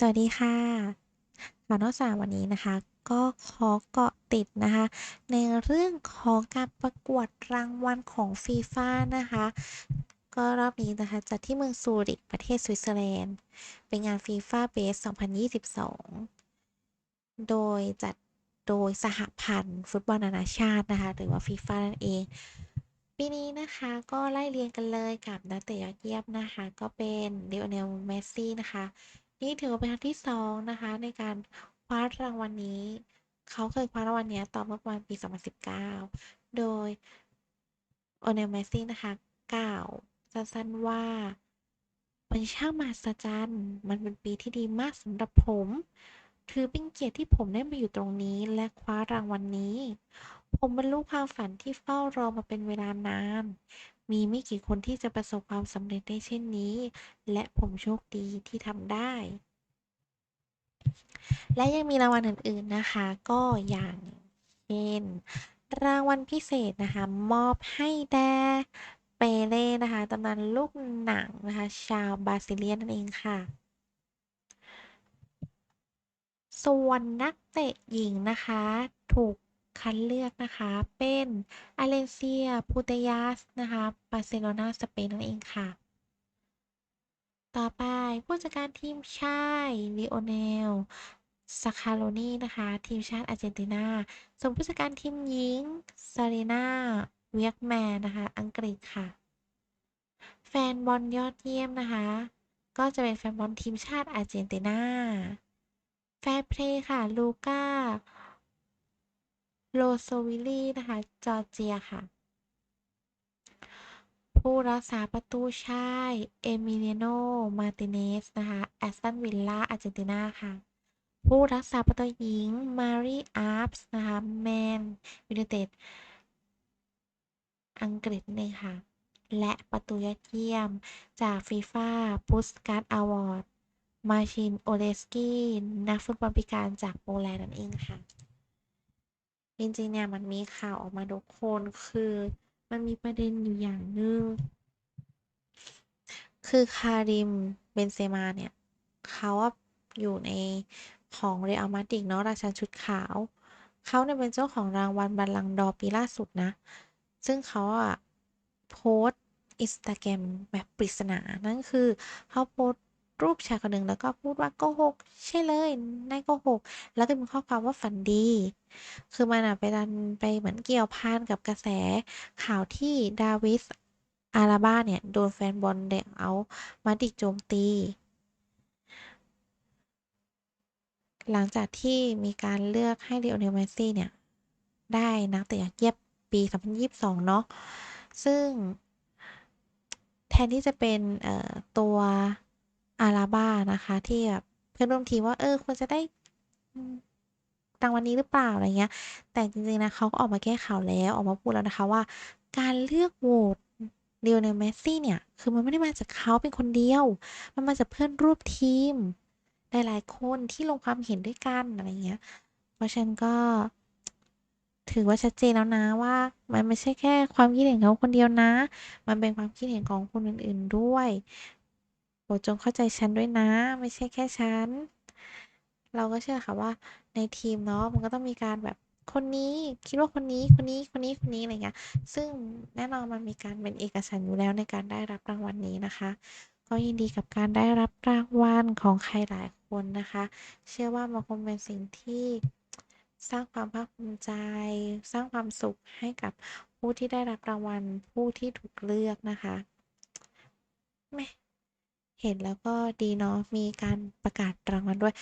สวัสดีค่ะข่าวนอกจากวันนี้นะคะ ก็ขอเกาะติดนะคะ ในเรื่องของการประกวดรางวัลของฟีฟ่านะคะ ก็รอบนี้นะคะจัดที่เมืองซูริกประเทศสวิตเซอร์แลนด์ เป็นงานฟีฟ่าเบส 2022 โดยจัดโดยสหพันธ์ฟุตบอลนานาชาตินะคะ หรือว่าฟีฟ่านั่นเอง ปีนี้นะคะก็ไล่เรียงกันเลยกับนักเตะยอดเยี่ยมนะคะ ก็เป็นเลโอเนลเมสซี่นะคะ นี่ถือว่าเป็นครั้งที่สองนะคะ ในการคว้ารางวัลนี้ เขาเคยคว้ารางวัลนี้ตอนเมื่อประมาณปี 2019 โดยโอเนลเมซี่นะคะกล่าวสั้นๆว่ามันช่างมหัศจรรย์ มันเป็นปีที่ดีมากสำหรับผม ถือเป็นเกียรติที่ผมได้มาอยู่ตรงนี้และคว้ารางวัลนี้ ผมบรรลุความฝันที่เฝ้ารอมาเป็นเวลานาน มีไม่กี่คนที่จะประสบความสำเร็จได้เช่นนี้ และผมโชคดีที่ทำได้ และยังมีรางวัลอื่น ๆนะคะ ก็อย่างเช่นรางวัลพิเศษนะคะ มอบให้แด่เปเล่นะคะตำนานลูกหนังนะคะ ชาวบราซิเลียนนั่นเองค่ะ ส่วนนักเตะหญิงนะคะ ถูก คัดเลือกนะคะ เป็นอาเลเซียพูเตยัสนะคะบาร์เซโลนาสเปนนั่นเองค่ะ ต่อไปผู้จัดการทีมชายลีโอเนลสคาโลนีนะคะ ทีมชาติอาร์เจนตินา ส่วนผู้จัดการทีมหญิงซารีนาเวียกแมนนะคะ อังกฤษค่ะ แฟนบอลยอดเยี่ยมนะคะ ก็จะเป็นแฟนบอลทีมชาติอาร์เจนตินา แฟร์เพลย์ค่ะ ลูก้า โรโซวิลลี่นะคะ จอร์เจียค่ะ ผู้รักษาประตูชาย เอมิเลโน มาร์ติเนสนะคะ แอสตันวิลล่าอาร์เจนตินาค่ะ ผู้รักษาประตูหญิง มารีอาร์ฟส์นะคะ แมนยูไนเต็ด อังกฤษนี่ค่ะ และประตูยอดเยี่ยม จากฟีฟ่าพุสการ์ดอวอร์ดมาชิน โอเลสกี้ นักฟุตบอลพิการจากโปแลนด์นั่นเองค่ะ จริงๆเนี่ยมันมีข่าวออกมาทุกคนคือมันมีประเด็นอยู่อย่างหนึ่งคือคาริมเบนเซมาเนี่ยเขาอะอยู่ในของเรอัลมาดริดเนาะราชันชุดขาว เขาเนี่ยเป็นเจ้าของรางวัลบัลลังดอร์ปีล่าสุดนะ ซึ่งเขาอะโพสต์อินสตาแกรมแบบปริศนา นั่นคือเขาโพสต์ รูปชายคนหนึ่งแล้วก็พูดว่าโกหกใช่เลยนายโกหกแล้วก็มีข้อความว่าฝันดี คือมันอะไปดันไปเหมือนเกี่ยวพันกับกระแสข่าวที่ดาวิสอาราบ้าเนี่ย โดนแฟนบอลเดเอามาดริดโจมตี หลังจากที่มีการเลือกให้ลีโอเนลเมสซี่เนี่ย ได้นักเตะยอดเยี่ยมปี 2022 เนาะซึ่งแทนที่จะเป็นตัว อาราบ้านะคะ ที่แบบเพื่อนร่วมทีมว่าเออควรจะได้รางวัลนี้หรือเปล่าอะไรเงี้ย แต่จริงๆนะเขาก็ออกมาแก้ข่าวแล้วออกมาพูดแล้วนะคะว่า การเลือกโหวตลีโอเนลเมสซี่เนี่ย คือมันไม่ได้มาจากเขาเป็นคนเดียว มันมาจากเพื่อนร่วมทีมหลายๆคนที่ลงความเห็นด้วยกันอะไรเงี้ย เพราะฉันก็ ถือว่าชัดเจนแล้วนะว่า มันไม่ใช่แค่ความคิดเห็นเขาคนเดียวนะ มันเป็นความคิดเห็นของคนอื่นๆด้วย โปรดจงเข้าใจฉันด้วยนะ ไม่ใช่แค่ฉัน เราก็เชื่อค่ะว่าในทีมเนาะมันก็ต้องมีการแบบคนนี้คิดว่าคนนี้คนนี้คนนี้คนนี้อะไรเงี้ย ซึ่งแน่นอนมันมีการเป็นเอกฉันท์อยู่แล้วในการได้รับรางวัลนี้นะคะ ก็ยินดีกับการได้รับรางวัลของใครหลายคนนะคะ เชื่อว่ามันคงเป็นสิ่งที่สร้างความภาคภูมิใจ สร้างความสุขให้กับผู้ที่ได้รับรางวัลผู้ที่ถูกเลือกนะคะแหม เห็นแล้วก็ดีเนาะมีการประกาศรางวัลด้วย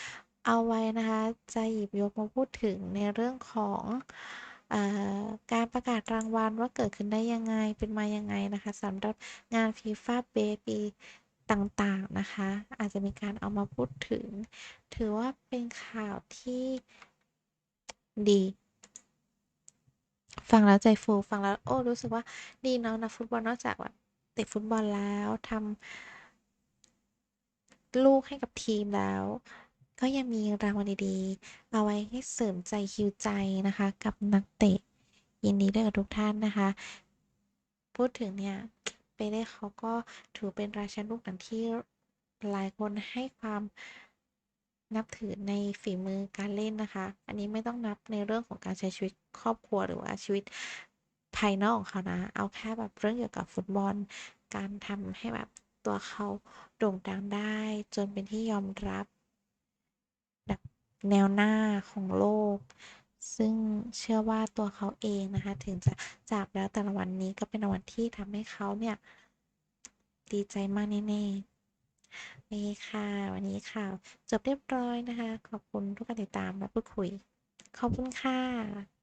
เอาไว้นะคะจะหยิบยกมาพูดถึงในเรื่องของอการประกาศรางวัลว่าเกิดขึ้นได้ยังไงเป็นมายังไงนะคะสำหรับงาน FIFA Base ปีต่างๆนะคะ อาจจะมีการเอามาพูดถึง ถือว่าเป็นข่าวที่ดี ฟังแล้วใจฟูฟังแล้วโอ้รู้สึกว่าดีเนาะนักฟุตบอลนอกจากแบบเตะฟุตบอลแล้วทำ ลูกให้กับทีมแล้ว ก็ยังมีรางวัลดีๆ เอาไว้ให้เสริมใจฮีลใจนะคะ กับนักเตะ ยินดีด้วยกับทุกท่านนะคะ พูดถึงเนี่ยเปเล่เขาก็ถือเป็นราชันลูกหนังที่หลายคนให้ความนับถือในฝีมือการเล่นนะคะ อันนี้ไม่ต้องนับในเรื่องของการใช้ชีวิตครอบครัวหรือว่าชีวิตภายนอกของเขานะ เอาแค่แบบเรื่องเกี่ยวกับฟุตบอล การทำให้แบบ ตัวเขาโด่งดังได้จนเป็นที่ยอมรับแบบแนวหน้าของโลก ซึ่งเชื่อว่าตัวเขาเองนะคะ ถึงจะจากแล้วแต่ละวันนี้ก็เป็นวันที่ทำให้เขาเนี่ย ดีใจมากแน่ๆนี่ค่ะ วันนี้ข่าวจบเรียบร้อยนะคะ ขอบคุณทุกการติดตามและพูดคุย ขอบคุณค่ะ